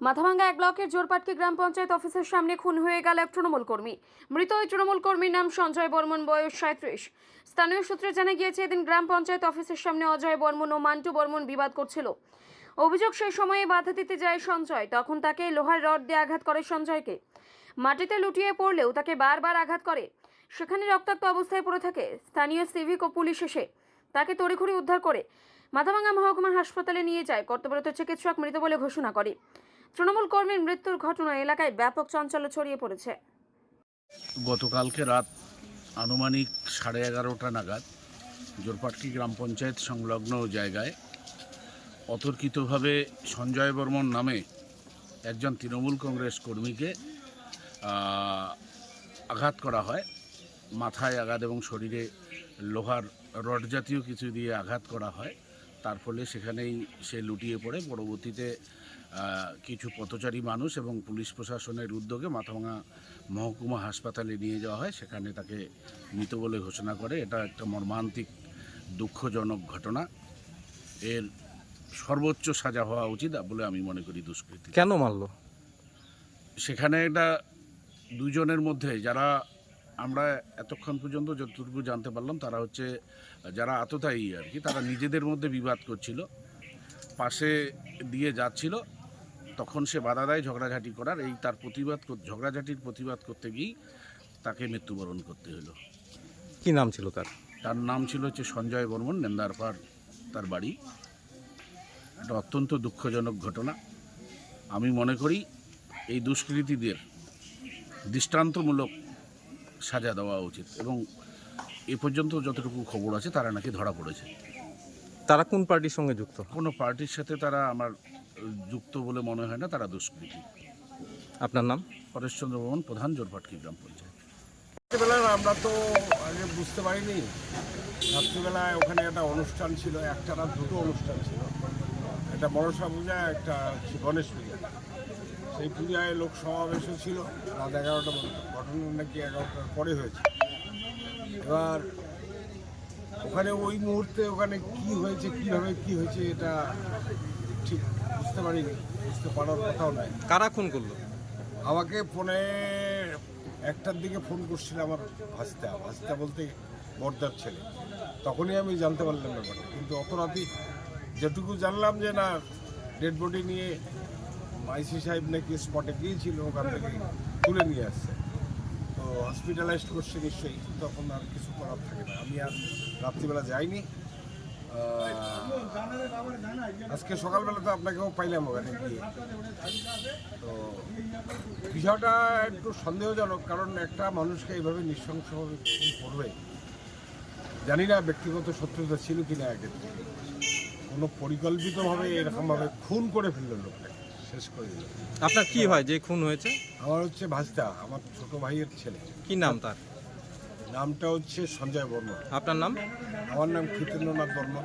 মাথাভাঙ্গা এক ব্লকের জোরপাটকি গ্রাম পঞ্চায়েত অফিসের সামনে খুন হয়ে গেল এক তৃণমূল কর্মী। মৃত ওই তৃণমূল কর্মীর নাম সঞ্জয় বর্মন, বয়স সাঁত্রিশ স্থানীয় সূত্রে জানা গিয়েছে, এদিন গ্রাম পঞ্চায়েত অফিসের সামনে অজয় বর্মন ও মান্টু বর্মন বিবাদ করছিল। অভিযোগ সেই সময়ে বাধা দিতে যায় সঞ্জয়। তখন তাকে লোহার রড দিয়ে আঘাত করে সঞ্জয়কে। মাটিতে লুটিয়ে পড়লেও তাকে বারবার আঘাত করে। সেখানে রক্তাক্ত অবস্থায় পড়ে থাকে। স্থানীয় সিভিক ও পুলিশ এসে তাকে তড়িঘড়ি উদ্ধার করে। মাথাভাঙ্গা মহকুমা হাসপাতালে নিয়ে যায়। কর্তব্যরত চিকিৎসক মৃত বলে ঘোষণা করে। তৃণমূল কর্মীর মৃত্যুর ঘটনায় এলাকায় ব্যাপক চাঞ্চল্য ছড়িয়ে পড়েছে। গতকালকে রাত আনুমানিক সাড়ে এগারোটা নাগাদ জোরপাটকি গ্রাম পঞ্চায়েত সংলগ্ন জায়গায় অতর্কিতভাবে সঞ্জয় বর্মন নামে একজন তৃণমূল কংগ্রেস কর্মীকে আঘাত করা হয়। মাথায় আঘাত এবং শরীরে লোহার রড জাতীয় কিছু দিয়ে আঘাত করা হয়। তার ফলে সেখানেই সে লুটিয়ে পড়ে। পরবর্তীতে কিছু পথচারী মানুষ এবং পুলিশ প্রশাসনের উদ্যোগে মাথাভাঙা মহকুমা হাসপাতালে নিয়ে যাওয়া হয়। সেখানে তাকে মৃত বলে ঘোষণা করে। এটা একটা মর্মান্তিক দুঃখজনক ঘটনা। এর সর্বোচ্চ সাজা হওয়া উচিত বলে আমি মনে করি দুষ্কৃতী কেন মারলো? সেখানে এটা দুজনের মধ্যে যারা আমরা এতক্ষণ পর্যন্ত যতটুকু জানতে পারলাম তারা হচ্ছে যারা আততায়ী আর কি তারা নিজেদের মধ্যে বিবাদ করছিল পাশে দিয়ে যাচ্ছিল তখন সে বাধা দেয় ঝগড়াঝাটি করার। এই তার প্রতিবাদ ঝগড়াঝাটির প্রতিবাদ করতে গিয়েই তাকে মৃত্যুবরণ করতে হলো। কি নাম ছিল তার? তার নাম ছিল হচ্ছে সঞ্জয় বর্মন নেন্দারপাড় তার বাড়ি। এটা অত্যন্ত দুঃখজনক ঘটনা। আমি মনে করি এই দুষ্কৃতীদের দৃষ্টান্তমূলক সাজা দেওয়া উচিত। এবং এ পর্যন্ত যতটুকু খবর আছে তারা নাকি ধরা পড়েছে। তারা কোন পার্টির সঙ্গে যুক্ত? কোনো পার্টির সাথে তারা আমার যুক্ত বলে মনে হয় না তারা দুষ্কৃতী। আপনার নাম? পরেশচন্দ্র বর্মন প্রধান জোরপাটকি গ্রাম পঞ্চায়েত। রাত্রিবেলা আমরা তো আগে বুঝতে পারিনি। রাত্রিবেলায় ওখানে একটা অনুষ্ঠান ছিল একটা রাত দুটো অনুষ্ঠান ছিল। একটা মনসা পূজা একটা গণেশ পূজা। সেই পূজায় লোক সমাবেশও ছিল রাত এগারোটা পর্যন্ত। ঘটনা নাকি এগারোটার পরে হয়েছে। এবার ওখানে ওই মুহূর্তে ওখানে কি হয়েছে কীভাবে কি হয়েছে এটা ঠিক বুঝতে পারিনি বুঝতে পারার কথাও নয় কারা খুন করল? আমাকে ফোনে একটার দিকে ফোন করছিল আমার ভাস্তা। ভাস্তা বলতে বর্দার ছেলে। তখনই আমি জানতে পারলাম ব্যাপারটা। কিন্তু অত রাতেই যেটুকু জানলাম যে না ডেড বডি নিয়ে আইসি সাহেব নাকি স্পটে গিয়েছিল, ওখান থেকে তুলে নিয়ে আসছে। তো হসপিটালাইজড করছে নিশ্চয়ই, তখন আর কিছু করার থাকে না। আমি আর রাত্রিবেলা যাইনি। আজকে সকালবেলা তো আপনাকেও পাইলাম ওখানে গিয়ে। তো বিষয়টা একটু সন্দেহজনক, কারণ একটা মানুষকে এইভাবে নৃশংসভাবে করবে, জানি না ব্যক্তিগত শত্রুতা ছিল কিনা আগের কোনো পরিকল্পিতভাবে এরকমভাবে খুন করে ফেলল লোকটাকে শেষ করে দিল। আপনার কি হয় যে খুন হয়েছে? আমার হচ্ছে ভাজদা আমার ছোট ভাইয়ের ছেলে। কি নাম তার? নামটা হচ্ছে সঞ্জয় বর্মন। আপনার নাম? আমার নাম কীর্তেন্দ্রনাথ বর্মন।